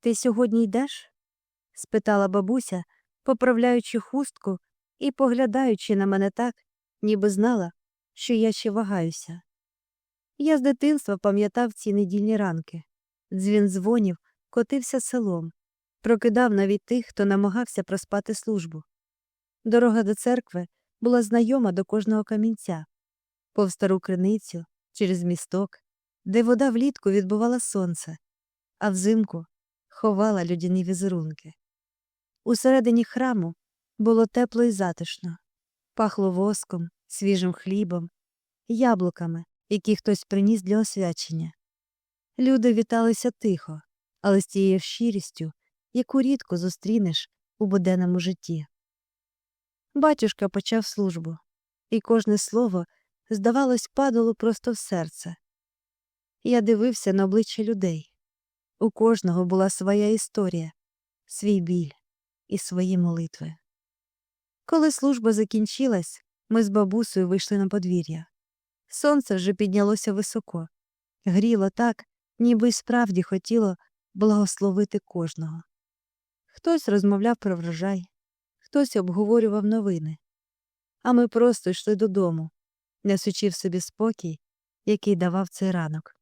Ти сьогодні йдеш? спитала бабуся, поправляючи хустку і поглядаючи на мене так, ніби знала, що я ще вагаюся. Я з дитинства пам'ятав ці недільні ранки. Дзвін дзвонів котився селом, прокидав навіть тих, хто намагався проспати службу. Дорога до церкви була знайома до кожного камінця, повз стару криницю, через місток, де вода влітку відбувала сонце, а взимку ховала людяні візерунки. Усередині храму було тепло і затишно, пахло воском, свіжим хлібом, яблуками, які хтось приніс для освячення. Люди віталися тихо, але з тією щирістю, яку рідко зустрінеш у буденному житті. Батюшка почав службу, і кожне слово, здавалось, падало просто в серце. Я дивився на обличчя людей. У кожного була своя історія, свій біль і свої молитви. Коли служба закінчилась, ми з бабусею вийшли на подвір'я. Сонце вже піднялося високо, гріло так, ніби й справді хотіло благословити кожного. Хтось розмовляв про врожай, хтось обговорював новини, а ми просто йшли додому, несучи в собі спокій, який давав цей ранок.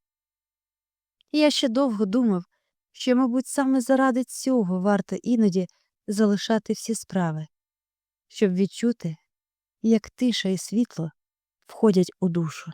Я ще довго думав, що, мабуть, саме заради цього варто іноді залишати всі справи, щоб відчути, як тиша і світло входять у душу.